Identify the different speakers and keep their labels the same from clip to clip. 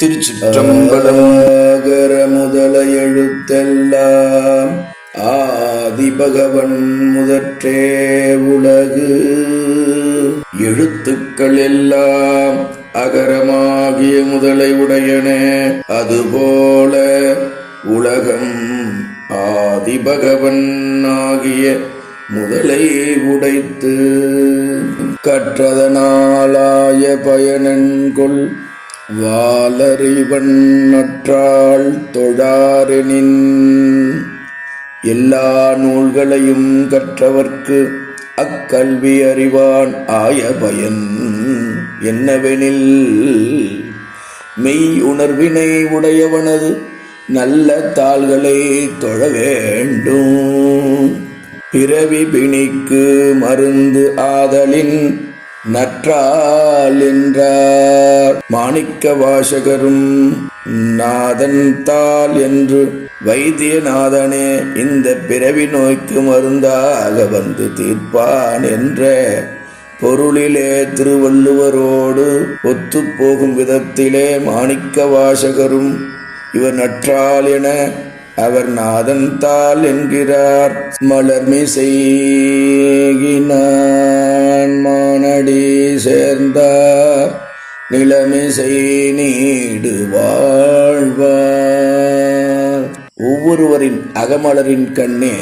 Speaker 1: திருச்சிற்றம்பலம்
Speaker 2: முதல எழுத்தெல்லாம் ஆதி பகவன் முதற்றே உலகு எழுத்துக்கள் எல்லாம் அகரமாகிய முதலை உடையனே அதுபோல உலகம் ஆதி பகவன் ஆகிய முதலை உடைத்து கற்றதனாலாய பயனன் கொள் வாலறிவன் தொழாரெனின் எல்லா நூல்களையும் கற்றவர்க்கு அக்கல்வி அறிவான் ஆய பயன் என்னவெனில் மெய் உணர்வினை உடையவனது நல்ல தாள்களை தொழ வேண்டும் பிறவி பிணிக்கு மருந்து ஆதலின் நற்றால் என்றார் மாணிக்க வாசகரும் நாதன்தால் என்று வைத்தியநாதனே இந்த பிறவி நோய்க்கு மருந்தாக வந்து தீர்ப்பான் என்ற பொருளிலே திருவள்ளுவரோடு ஒத்துப்போகும் விதத்திலே மாணிக்க வாசகரும் இவர் நற்றால் என அவர் நாதந்தால் என்கிறார் மலர்மிசை மானடி சேர்ந்தார் நிலமிசை நீடு வாழ்வார் ஒவ்வொருவரின் அகமலரின் கண்ணே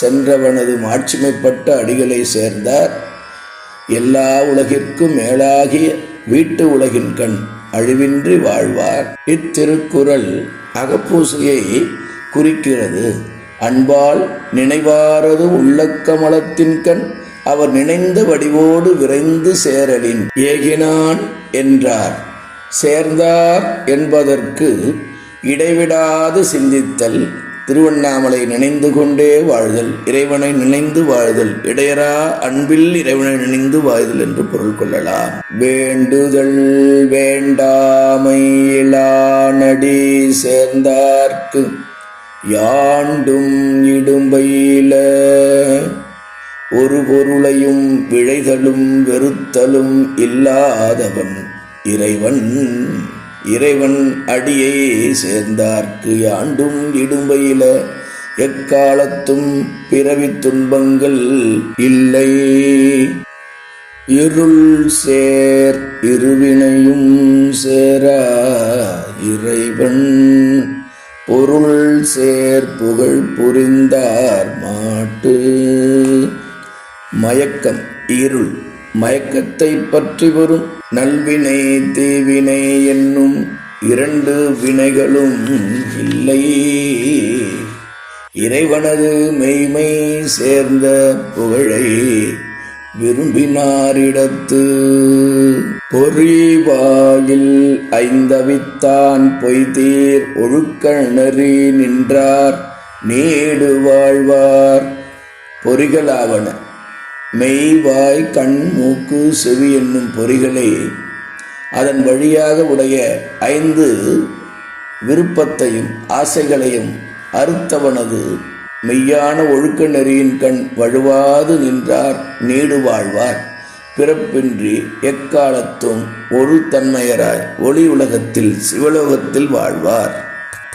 Speaker 2: சென்றவனது மாட்சிமைப்பட்ட அடிகளை சேர்ந்தார் எல்லா உலகிற்கும் மேலாகிய வீட்டு உலகின் கண் அழிவின்றி வாழ்வார் இத்திருக்குறள் அகப்பூசியை குறிக்கிறது அன்பால் நினைவாரது கண் அவர் நினைந்த வடிவோடு விரைந்து சேரலின் ஏகினான் என்றார் சேர்ந்தார் என்பதற்கு இடைவிடாது சிந்தித்தல் திருவண்ணாமலை நினைந்து கொண்டே வாழ்தல் இறைவனை நினைந்து வாழ்தல் இடையரா அன்பில் இறைவனை நினைந்து வாழ்தல் என்று பொருள் கொள்ளலாம் வேண்டுதல் வேண்டாமை நடி சேர்ந்தார்க்கு யாண்டும் இடும்பையில ஒரு பொருளையும் விழைதலும் வெறுத்தலும் இல்லாதவன் இறைவன் இறைவன் அடியை சேர்ந்தார்க்கு யாண்டும் இடும்பையில எக்காலத்தும் பிறவி துன்பங்கள் இல்லை இருள் சேர் இருவினையும் சேரா இறைவன் பொருள் சேர் புகழ் புரிந்தார் மாட்டு மயக்கம் இருள் மயக்கத்தை பற்றி வரும் நல்வினை தீவினை என்னும் இரண்டு வினைகளும் இல்லை இறைவனது மெய்மை சேர்ந்த புகழை விரும்பினாரிடத்து பொறிவாயில் ஐந்தவித்தான் பொய்தீர் ஒழுக்கள் நெறி நின்றார் நீடு வாழ்வார் பொறிகளாவன மெய்வாய் கண் மூக்கு செவி என்னும் பொறிகளை அதன் வழியாக உடைய ஐந்து விருப்பத்தையும் ஆசைகளையும் அறுத்தவனது மெய்யான ஒழுக்க நெறியின் கண் வழுவாது நின்றார் நீடு வாழ்வார் பிறப்பின்றி எக்காலத்தும் ஒரு தன்மையராய் ஒளி உலகத்தில் சிவலோகத்தில் வாழ்வார்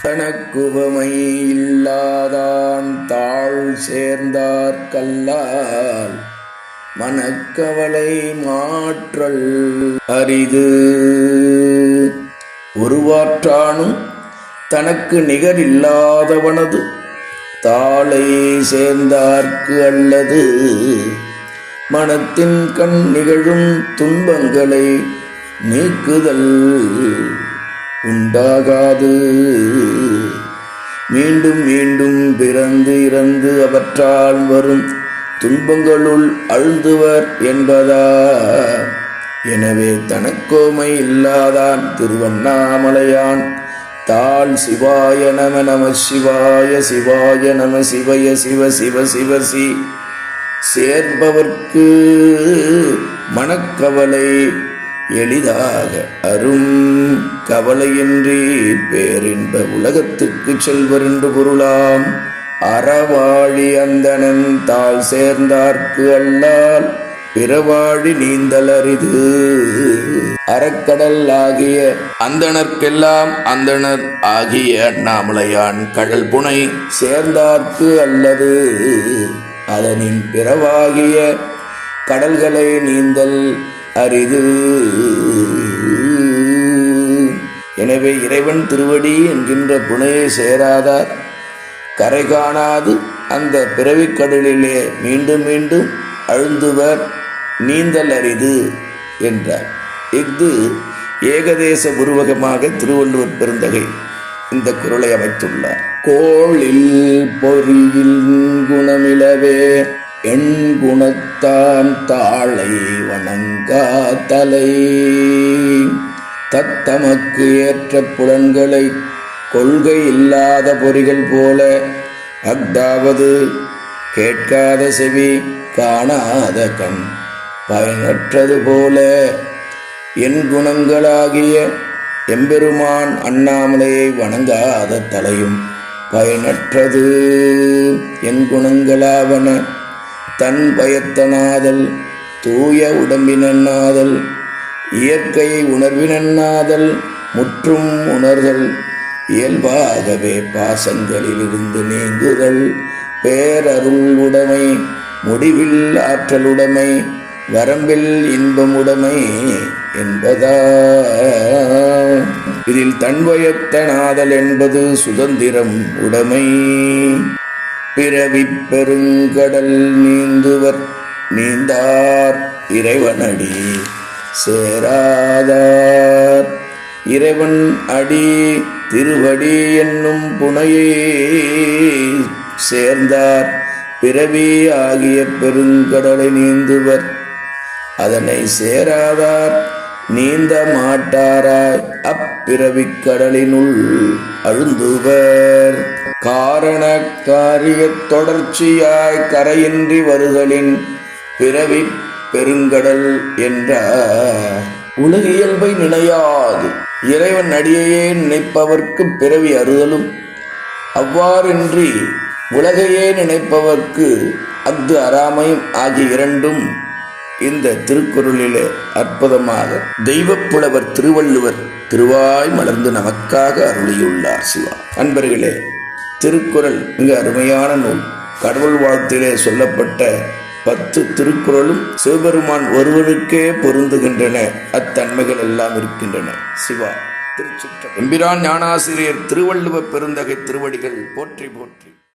Speaker 2: தனக்குபமை இல்லாதான் தாழ் சேர்ந்தார் கல்லால் மனக்கவலை மாற்றல் அரிது ஒருவாற்றானும் தனக்கு நிகர் இல்லாதவனது தாளை சேர்ந்தார்க்கு அல்லது மனத்தின் கண் நிகழும் துன்பங்களை நீக்குதல் உண்டாகாது மீண்டும் மீண்டும் பிறந்து இறந்து அவற்றால் வரும் துன்பங்களுள் அழுந்துவர் என்பதா எனவே தனக்கோமை இல்லாதான் திருவண்ணாமலையான் தாள் சிவாய நம நம சிவாய சிவாய நம சிவய சிவ சிவ சிவ சி சேர்பவர்க்கு மனக்கவலை எளிதாக அரும் கவலையின்றி பேரின்ப உலகத்துக்கு செல்வர் என்று பொருளாம் அறவாழி அந்தனன் தாள் சேர்ந்தார்க்கு அல்லால் பிறவாழி நீந்தலரிது அறக்கடல் ஆகிய அந்தணர்க்கெல்லாம் அந்தணர் ஆகிய அண்ணாமலையான் கடல் புனை சேர்ந்தார்க்கு அல்லது அதனின் பிறவாகிய கடல்களை நீந்தல் அரிது எனவே இறைவன் திருவடி என்கின்ற புனையை சேராதார் கரை காணாது அந்த பிறவிக்கடலிலே மீண்டும் மீண்டும் அழுந்துவர் நீந்தல் அரிது என்றார் இஃது ஏகதேச உருவகமாக திருவள்ளுவர் பெருந்தகை இந்த குரலை அமைத்துள்ளார் கோளில் பொறியில் குணமிலவே எண் குணத்தான் தாளை வணங்கா தலை தத்தமக்கு ஏற்ற புலன்களை கொள்கை இல்லாத பொறிகள் போல அக்தாவது கேட்காத செவி காணாத கண் பயனற்றது போல என் குணங்களாகிய எம்பெருமான் அண்ணாமலையை வணங்காத தலையும் பயனற்றது என் குணங்களாவன தன் பயத்தனாதல் தூய உடம்பினன்னாதல் இயற்கையை உணர்வினன்னாதல் முற்றும் உணர்தல் இயல்பாகவே பாசங்களிலிருந்து நீங்குதல் பேரருள் உடைமை முடிவில் ஆற்றலுடைமை வரம்பில் இன்பமுடைமை என்பதா இதில் தன்வயத்தனாதல் என்பது சுதந்திரம் உடைமை பிறவி பெருங்கடல் நீந்துவர் நீந்தார் இறைவனடி சேராதார் இறைவன் அடி திருவடி என்னும் புனையே சேர்ந்தார் பிறவி ஆகிய பெருங்கடலை நீந்துவர் அதனை சேராதார் நீந்த மாட்டாராய் அப்பிறவிக் கடலினுள் அழுந்துவர் காரண காரிய தொடர்ச்சியாய் கரையின்றி வருதலின் பிறவி பெருங்கடல் என்றார் இயல்பை நினையாது இறைவன் அடியையே நினைப்பவர்க்கு பிறவி அறுதலும் அவ்வாறின்றி உலகையே நினைப்பவர்க்கு அஃது அறாமையும் ஆகிய இரண்டும் இந்த திருக்குறளிலே அற்புதமாக தெய்வப்புலவர் திருவள்ளுவர் திருவாய் மலர்ந்து நமக்காக அருளியுள்ளார் சிவா அன்பர்களே திருக்குறள் மிக அருமையான நூல் கடவுள் வாழ்த்திலே சொல்லப்பட்ட பத்து திருக்குறளும் சிவபெருமான் ஒருவனுக்கே பொருந்துகின்றன அத்தன்மைகள் எல்லாம் இருக்கின்றன சிவா திருச்சிற்ற எம்பிரான் ஞானாசிரியர் திருவள்ளுவ பெருந்தகை திருவடிகள் போற்றி போற்றி